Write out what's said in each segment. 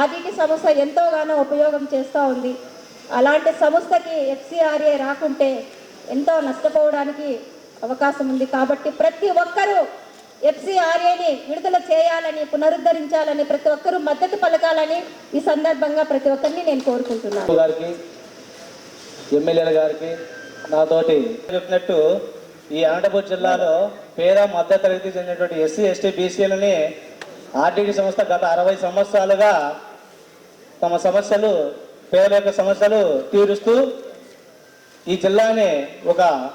RTT సంస్థ ఎంతోగానో ఉపయోగం చేస్తూ ఉంది. అలాంటి సంస్థకి ఎఫ్సిఆర్ఏ రాకుంటే ఎంతో నష్టపోవడానికి అవకాశం ఉంది. కాబట్టి ప్రతి ఒక్కరూ ఎఫ్సిఆర్ఏని విడుదల చేయాలని పునరుద్ధరించాలని ప్రతి ఒక్కరూ మద్దతు పలకాలని ఈ సందర్భంగా ప్రతి ఒక్కరిని నేను కోరుకుంటున్నాను. గారికి ఎమ్మెల్యేల గారికి నాతోటి చెప్పినట్టు ఈ అనంతపూర్ జిల్లాలో పేద మధ్య తరగతి చెందినటువంటి ఎస్సీ ఎస్టీ బీసీలని ఆర్టీడీ సంస్థ గత అరవై సంవత్సరాలుగా తమ సమస్యలు పేదల యొక్క సమస్యలు తీరుస్తూ ఈ జిల్లాని ఒక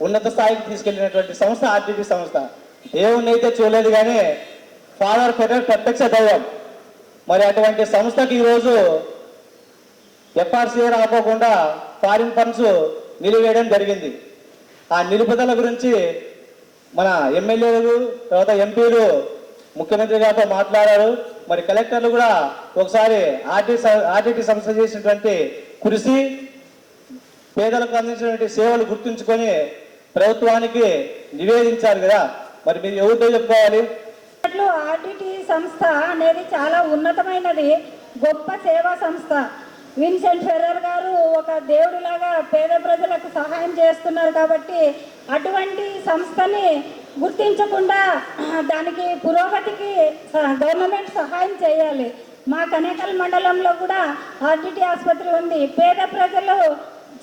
ఉన్నత స్థాయికి తీసుకెళ్ళినటువంటి సంస్థ ఆర్టీపీ సంస్థ. దేవుణ్ణి అయితే చూడలేదు కానీ ఫాదర్ ఫెడర్ ప్రత్యక్ష దైవం. మరి అటువంటి సంస్థకి ఈరోజు ఎఫ్ఆర్సీఏ రాకోకుండా ఫారిన్ ఫండ్స్ నిలివేయడం జరిగింది. ఆ నిలుపుదల గురించి మన ఎమ్మెల్యేలు తర్వాత ఎంపీలు ముఖ్యమంత్రి గారితో మాట్లాడారు. మరి కలెక్టర్లు కూడా ఒకసారి ఆర్టీ ఆర్టీటీ సంస్థ చేసినటువంటి కృషి పేదలకు అందించినటువంటి సేవలు గుర్తుంచుకొని ప్రభుత్వానికి నివేదించారు కదా. మరి మీరు ఎవరితో చెప్పుకోవాలి? ఆర్టీటీ సంస్థ అనేది చాలా ఉన్నతమైనది. గొప్ప సేవా సంస్థ. విన్సెంట్ ఫెర్రర్ గారు ఒక దేవుడిలాగా పేద ప్రజలకు సహాయం చేస్తున్నారు కాబట్టి అటువంటి సంస్థని గుర్తించకుండా దానికి పురోగతికి గవర్నమెంట్ సహాయం చేయాలి. మా కనేకల్ మండలంలో కూడా ఆర్టీటీ ఆసుపత్రి ఉంది. పేద ప్రజలు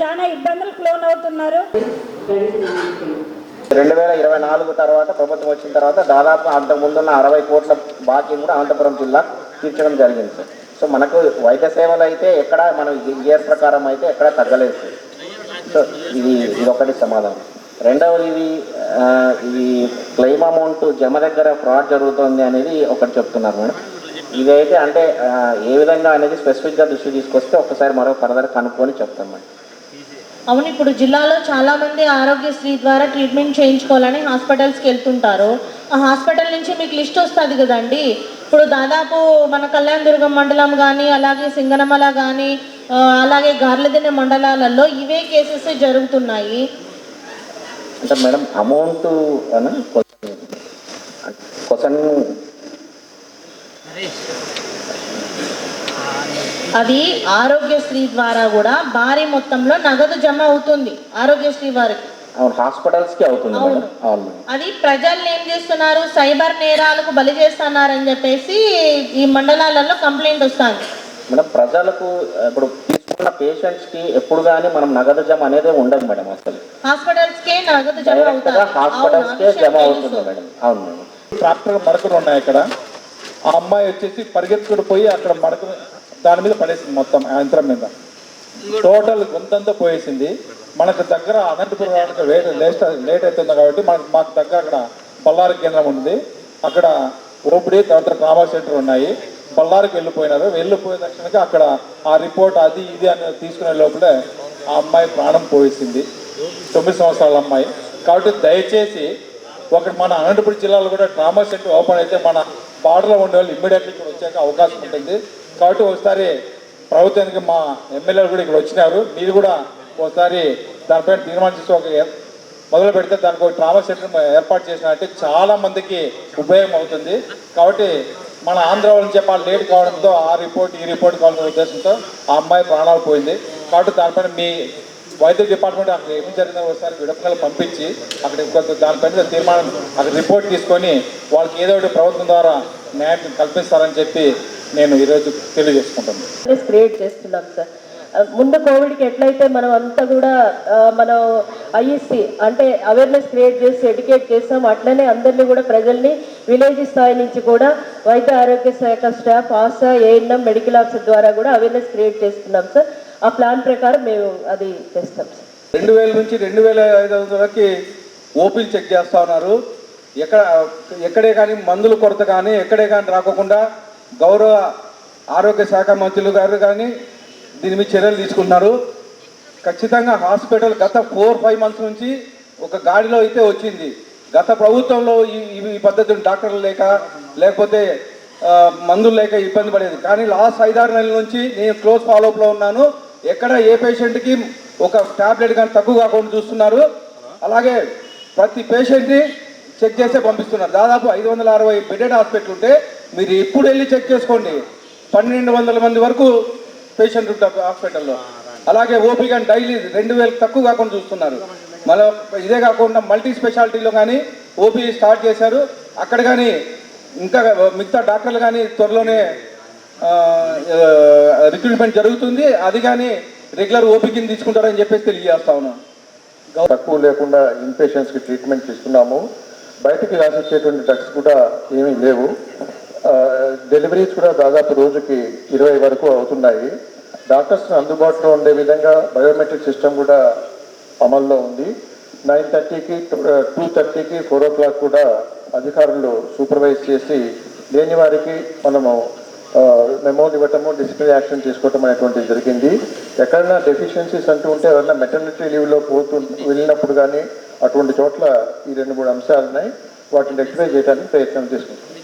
చాలా ఇబ్బందులకు లోనవుతున్నారు రెండు వేల ఇరవై నాలుగు తర్వాత ప్రభుత్వం వచ్చిన తర్వాత దాదాపు అంత ముందున్న అరవై కోట్ల బాకీ కూడా అనంతపురం జిల్లా తీర్చడం జరిగింది. సార్ సో మనకు వైద్య సేవలు అయితే ఎక్కడ మనం ఇయర్ ప్రకారం అయితే ఎక్కడ తగ్గలేదు. సార్ సో ఇది ఇది ఒకటి సమాధానం. రెండవది ఇది ఈ క్లెయిమ్ అమౌంట్ జమ దగ్గర ఫ్రాడ్ జరుగుతుంది అనేది ఒకటి చెప్తున్నారు మేడం. ఇదైతే అంటే ఏ విధంగా అనేది స్పెసిఫిక్గా దృష్టి తీసుకొస్తే ఒకసారి మరో ఫర్దర్ కనుక్కొని చెప్తాం మేడం. అవును ఇప్పుడు జిల్లాలో చాలా మంది ఆరోగ్యశ్రీ ద్వారా ట్రీట్మెంట్ చేయించుకోవాలని హాస్పిటల్స్కి వెళ్తుంటారు. ఆ హాస్పిటల్ నుంచి మీకు లిస్ట్ వస్తుంది కదండి. ఇప్పుడు దాదాపు మన కళ్యాణ దుర్గం మండలం కానీ అలాగే సింగనమల కానీ అలాగే గార్లదిన్నె మండలాలలో ఇవే కేసెస్ జరుగుతున్నాయి. అంటే మేడం అమౌంట్ అని క్వశ్చన్ అది ఆరోగ్యశ్రీ ద్వారా కూడా భారీ మొత్తంలో నగదు జమ అవుతుంది ఆరోగ్యశ్రీ వారికి. అవును అవుతుంది అది ప్రజల్ని ఏం చేస్తున్నారు? సైబర్ నేరాలకు బలి చేస్తున్నారని చెప్పేసి ఈ మండలాలలో కంప్లైంట్ వస్తుంది. మేడం ప్రజలకు ఇప్పుడు తీసుకున్న పేషెంట్స్కి ఎప్పుడు కానీ మనం నగదు జమ అనేది ఉండదు మేడం అసలు. హాస్పిటల్స్కే నగదు జమ అవుతుంది. మేడం. అవును మేడం. ట్రాక్టర్ మడకలు ఉన్నాయి ఇక్కడ. ఆ అమ్మాయి వచ్చేసి పరిగెత్తుకుని పోయి అక్కడ మడక దాని మీద పడేసింది మొత్తం యంత్రం మీద. టోటల్ గొంతంతా పోయేసింది. మనకు దగ్గర అనంతపురం రావడానికి లేట్ లేట్ లేట్ అవుతుంది కాబట్టి మనకు మాకు దగ్గర అక్కడ బళ్ళారి కేంద్రం ఉంది. అక్కడ ఓపిడి తర్వాత ట్రామా సెంటర్ ఉన్నాయి. బళ్ళారికి వెళ్ళిపోయినారు. వెళ్ళిపోయిన తక్షణకి అక్కడ ఆ రిపోర్ట్ అది ఇది అని తీసుకునే లోపలే ఆ అమ్మాయి ప్రాణం పోయేసింది తొమ్మిది సంవత్సరాల అమ్మాయి. కాబట్టి దయచేసి ఒకటి మన అనంతపురం జిల్లాలో కూడా డ్రామా సెంటర్ ఓపెన్ అయితే మన బార్డర్లో ఉండే వాళ్ళు ఇమ్మీడియట్లీ ఇక్కడ వచ్చాక అవకాశం ఉంటుంది. కాబట్టి ఒకసారి ప్రభుత్వానికి మా ఎమ్మెల్యేలు కూడా ఇక్కడ వచ్చినారు. మీరు కూడా ఒకసారి దానిపైన తీర్మానం చేసి ఒక మొదలు పెడితే దానికి ఒక ట్రామా సెంటర్ ఏర్పాటు చేసినట్టే చాలా మందికి ఉపయోగం అవుతుంది. కాబట్టి మన ఆంధ్ర నుంచి చెప్పాలి లేట్ కావడంతో ఆ రిపోర్ట్ ఈ రిపోర్ట్ కావాలనే ఉద్దేశంతో ఆ అమ్మాయి ప్రాణాలు పోయింది. కాబట్టి దానిపైన మీ వైద్య డిపార్ట్మెంట్ అక్కడ ఏం జరిగిందో ఒకసారి విడపకలు పంపించి అక్కడ కొంత దానిపైన తీర్మానం అక్కడ రిపోర్ట్ తీసుకొని వాళ్ళకి ఏదో ఒకటి ప్రభుత్వం ద్వారా న్యాయం కల్పిస్తారని చెప్పి నేను ఈరోజు తెలియజేసుకుంటున్నాను. అవేర్నెస్ చేస్తున్నాం సార్. ముందు కోవిడ్కి ఎట్లయితే మనం అంతా కూడా మనం ఐఎస్సి అంటే అవేర్నెస్ క్రియేట్ చేసి ఎడ్యుకేట్ చేస్తాం అట్లనే అందరినీ కూడా ప్రజల్ని విలేజ్ స్థాయి నుంచి కూడా వైద్య ఆరోగ్య శాఖ staff ASHA ANM medical officer ద్వారా కూడా అవేర్నెస్ క్రియేట్ చేస్తున్నాం సార్. ఆ ప్లాన్ ప్రకారం మేము అది చేస్తాం సార్. రెండు వేల నుంచి రెండు వేల ఐదు వందల వరకు ఓపీలు చెక్ చేస్తూ ఉన్నారు. ఎక్కడ ఎక్కడే కానీ మందుల కొరత కానీ ఎక్కడే కానీ రాకోకుండా గౌరవ ఆరోగ్య శాఖ మంత్రులు గారు కానీ దీని మీద చర్యలు తీసుకున్నారు ఖచ్చితంగా హాస్పిటల్ గత ఫోర్ ఫైవ్ మంత్స్ నుంచి ఒక గాడిలో అయితే వచ్చింది. గత ప్రభుత్వంలో ఈ ఈ- డాక్టర్లు లేక లేకపోతే మందులు లేక ఇబ్బంది పడేది. కానీ లాస్ట్ ఐదారు నెలల నుంచి నేను క్లోజ్ ఫాలోఅప్లో ఉన్నాను. ఎక్కడ ఏ పేషెంట్కి ఒక ట్యాబ్లెట్ కానీ తక్కువ కాకుండా చూస్తున్నారు. అలాగే ప్రతి పేషెంట్ని చెక్ చేస్తే పంపిస్తున్నారు. దాదాపు ఐదు వందల అరవై బెడెడ్ హాస్పిటల్ ఉంటే మీరు ఎప్పుడు వెళ్ళి చెక్ చేసుకోండి. పన్నెండు వందల మంది వరకు పేషెంట్ ఉంటారు హాస్పిటల్లో. అలాగే ఓపీ కానీ డైలీ రెండు వేలకు తక్కువ కాకుండా చూస్తున్నారు. మళ్ళీ ఇదే కాకుండా మల్టీ స్పెషాలిటీలో కానీ ఓపీ స్టార్ట్ చేశారు. అక్కడ కానీ ఇంకా మిగతా డాక్టర్లు కానీ త్వరలోనే రిక్రూట్మెంట్ జరుగుతుంది. అది కానీ రెగ్యులర్ ఓపీ కింద తీసుకుంటారని చెప్పేసి తెలియజేస్తా ఉన్నాను తక్కువ లేకుండా ఇన్పేషెంట్స్కి ట్రీట్మెంట్ ఇస్తున్నాము బయటికి రాసిచ్చేటువంటి డ్రగ్స్ కూడా ఏమీ లేవు. డెలివరీస్ కూడా దాదాపు రోజుకి ఇరవై వరకు అవుతున్నాయి. డాక్టర్స్ అందుబాటులో ఉండే విధంగా బయోమెట్రిక్ సిస్టమ్ కూడా అమల్లో ఉంది. నైన్ థర్టీకి టూ థర్టీకి ఫోర్ ఓ క్లాక్ కూడా అధికారులు సూపర్వైజ్ చేసి లేని వారికి మనము మెమోలు ఇవ్వటము డిసిప్లిన్ యాక్షన్ తీసుకోవటం అనేటువంటిది జరిగింది. ఎక్కడైనా డెఫిషియన్సీస్ అంటూ ఉంటే ఎవరైనా మెటర్నిటీ లీవ్లో పోతూ వెళ్ళినప్పుడు కానీ అటువంటి చోట్ల ఈ రెండు మూడు అంశాలు ఉన్నాయి వాటిని రెక్టిఫై చేయడానికి ప్రయత్నం చేసుకుంటాం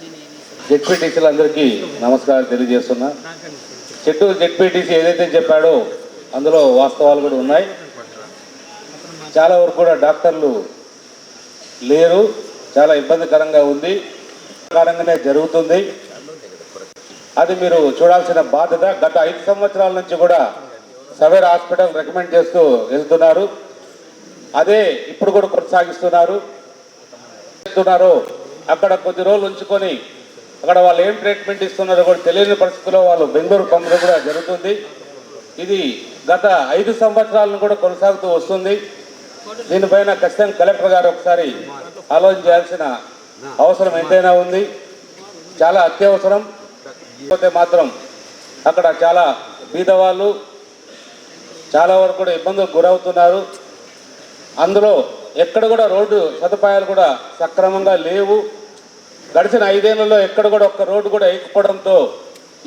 జెడ్పీటీసీలందరికీ నమస్కారాలు తెలియజేస్తున్నా. చెట్టు జెడ్పీటీసీ ఏదైతే చెప్పాడో అందులో వాస్తవాలు కూడా ఉన్నాయి. చాలా వరకు కూడా డాక్టర్లు లేరు. చాలా ఇబ్బందికరంగా ఉంది. కారంగానే జరుగుతుంది. అది మీరు చూడాల్సిన బాధ్యత గత ఐదు సంవత్సరాల నుంచి కూడా సవేర్ హాస్పిటల్ రికమెండ్ చేస్తూ వెళ్తున్నారు. అదే ఇప్పుడు కూడా కొనసాగిస్తున్నారు. అక్కడ కొద్ది రోజులు ఉంచుకొని అక్కడ వాళ్ళు ఏం ట్రీట్మెంట్ ఇస్తున్నారో కూడా తెలియని పరిస్థితిలో వాళ్ళు బెంగళూరు పంపడం కూడా జరుగుతుంది. ఇది గత ఐదు సంవత్సరాలను కూడా కొనసాగుతూ వస్తుంది. దీనిపైన ఖచ్చితంగా కలెక్టర్ గారు ఒకసారి ఆలోచన చేయాల్సిన అవసరం ఎంతైనా ఉంది. చాలా అత్యవసరం. లేకపోతే మాత్రం అక్కడ చాలా బీదవాళ్ళు చాలా వరకు కూడా ఇబ్బందులకు గురవుతున్నారు. అందులో ఎక్కడ కూడా రోడ్డు సదుపాయాలు కూడా సక్రమంగా లేవు. గడిచిన ఐదేళ్ళలో ఎక్కడ కూడా ఒక్క రోడ్డు కూడా వేయకపోవడంతో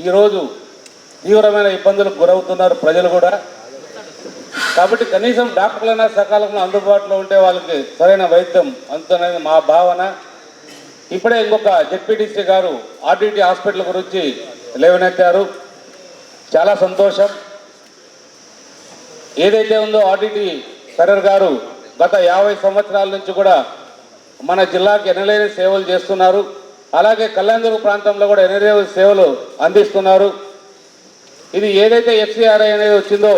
ఈరోజు తీవ్రమైన ఇబ్బందులకు గురవుతున్నారు ప్రజలు కూడా. కాబట్టి కనీసం డాక్టర్లైనా సకాలంలో అందుబాటులో ఉంటే వాళ్ళకి సరైన వైద్యం అందుతున్నది మా భావన. ఇప్పుడే ఇంకొక జెడ్పీటీసీ గారు ఆర్డిటి హాస్పిటల్ గురించి లేవనెత్తారు. చాలా సంతోషం. ఏదైతే ఉందో ఆర్డిటి ఫెరర్ గారు గత యాభై సంవత్సరాల నుంచి కూడా మన జిల్లాకి ఎనలేని సేవలు చేస్తున్నారు. అలాగే కళ్యాణదుర్గ ప్రాంతంలో కూడా ఎనలేని సేవలు అందిస్తున్నారు. ఇది ఏదైతే ఎఫ్సిఆర్ఐ అనేది వచ్చిందో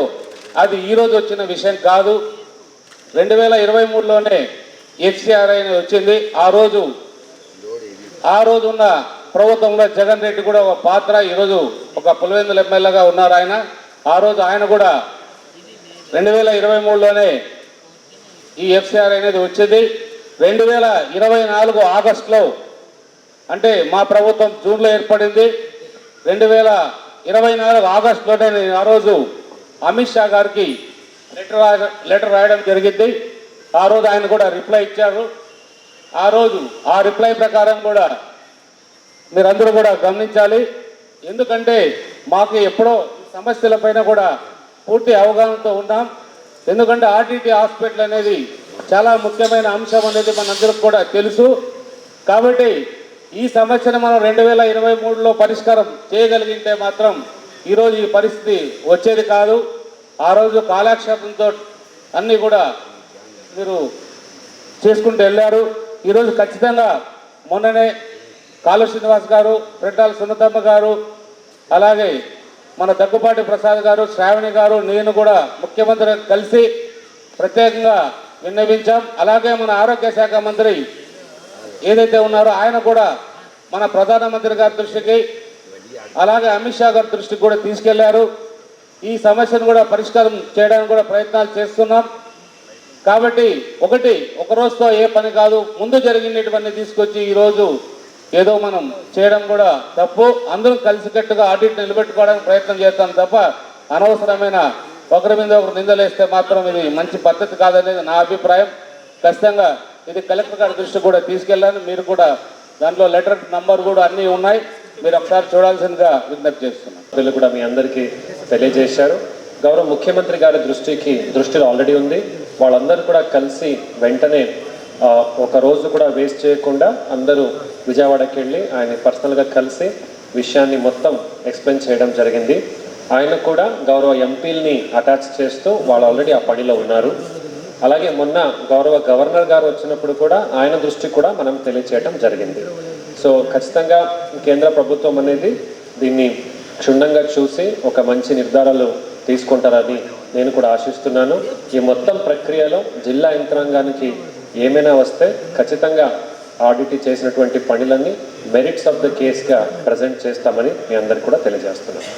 అది ఈరోజు వచ్చిన విషయం కాదు. రెండు వేల ఇరవై మూడులోనే ఎఫ్సిఆర్ఐ అనేది వచ్చింది. ఆ రోజు ఆ రోజు ఉన్న ప్రభుత్వంలో జగన్ రెడ్డి కూడా ఒక పాత్ర ఈరోజు ఒక పులివెందుల ఎమ్మెల్యేగా ఉన్నారు ఆయన. ఆ రోజు ఆయన కూడా రెండు వేల ఇరవై మూడులోనే ఈ ఎఫ్సిఆర్ అనేది వచ్చింది. రెండు వేల ఇరవై నాలుగు ఆగస్టులో అంటే మా ప్రభుత్వం జూన్లో ఏర్పడింది. రెండు వేల ఇరవై నాలుగు ఆగస్టులోనే నేను ఆ రోజు అమిత్ షా గారికి లెటర్ లెటర్ రాయడం జరిగింది. ఆ రోజు ఆయన కూడా రిప్లై ఇచ్చారు. ఆ రోజు ఆ రిప్లై ప్రకారం కూడా మీరందరూ కూడా గమనించాలి. ఎందుకంటే మాకు ఎప్పుడో సమస్యల సమస్యలపైన కూడా పూర్తి అవగాహనతో ఉన్నాం. ఎందుకంటే ఆర్టీటీ హాస్పిటల్ అనేది చాలా ముఖ్యమైన అంశం అనేది మనందరికి కూడా తెలుసు. కాబట్టి ఈ సమస్యను మనం రెండు వేల ఇరవై మూడులో పరిష్కారం చేయగలిగితే మాత్రం ఈరోజు ఈ పరిస్థితి వచ్చేది కాదు. ఆ రోజు కాలక్షేపంతో అన్నీ కూడా మీరు చేసుకుంటూ వెళ్ళారు. ఈరోజు ఖచ్చితంగా మొన్ననే కాలు శ్రీనివాస్ గారు ప్రెట్టాల సున్నతమ్మ గారు అలాగే మన దగ్గుపాటి ప్రసాద్ గారు శ్రావణి గారు నేను కూడా ముఖ్యమంత్రి కలిసి ప్రత్యేకంగా విన్నవించాం. అలాగే మన ఆరోగ్య శాఖ మంత్రి ఏదైతే ఉన్నారో ఆయన కూడా మన ప్రధానమంత్రి గారి దృష్టికి అలాగే అమిత్ షా గారి దృష్టికి కూడా తీసుకెళ్ళారు. ఈ సమస్యను కూడా పరిష్కారం చేయడానికి కూడా ప్రయత్నాలు చేస్తున్నాం. కాబట్టి ఒకటి ఒక రోజుతో ఏ పని కాదు ముందు జరిగినటువంటి తీసుకొచ్చి ఈరోజు ఏదో మనం చేయడం కూడా తప్పు. అందరం కలిసికట్టుగా ఆడిట్ నిలబెట్టుకోవడానికి ప్రయత్నం చేస్తాం తప్ప అనవసరమైన ఒకరి మీద ఒకరు నిందలేస్తే మాత్రం ఇది మంచి పద్ధతి కాదనేది నా అభిప్రాయం. ఖచ్చితంగా ఇది కలెక్టర్ గారి దృష్టికి కూడా తీసుకెళ్ళాను. మీరు కూడా దాంట్లో లెటర్ నంబర్ కూడా అన్నీ ఉన్నాయి. మీరు ఒకసారి చూడాల్సిందిగా విజ్ఞప్తి చేస్తున్నాను. వీళ్ళు కూడా మీ అందరికీ తెలియజేశారు. గౌరవ ముఖ్యమంత్రి గారి దృష్టికి దృష్టిలో ఆల్రెడీ ఉంది. వాళ్ళందరూ కూడా కలిసి వెంటనే ఒక రోజు కూడా వేస్ట్ చేయకుండా అందరూ విజయవాడకి వెళ్ళి ఆయన పర్సనల్గా కలిసి విషయాన్ని మొత్తం ఎక్స్ప్లెయిన్ చేయడం జరిగింది. ఆయన కూడా గౌరవ ఎంపీల్ని అటాచ్ చేస్తూ వాళ్ళు ఆల్రెడీ ఆ పనిలో ఉన్నారు. అలాగే మొన్న గౌరవ గవర్నర్ గారు వచ్చినప్పుడు కూడా ఆయన దృష్టి కూడా మనం తెలియచేయడం జరిగింది. సో ఖచ్చితంగా కేంద్ర ప్రభుత్వం అనేది దీన్ని క్షుణ్ణంగా చూసి ఒక మంచి నిర్ధారాలు తీసుకుంటారని నేను కూడా ఆశిస్తున్నాను. ఈ మొత్తం ప్రక్రియలో జిల్లా యంత్రాంగానికి ఏమైనా వస్తే ఖచ్చితంగా ఆడిట్ చేసినటువంటి పనులన్నీ మెరిట్స్ ఆఫ్ ద కేస్గా ప్రజెంట్ చేస్తామని మీ అందరికీ కూడా తెలియజేస్తున్నాను.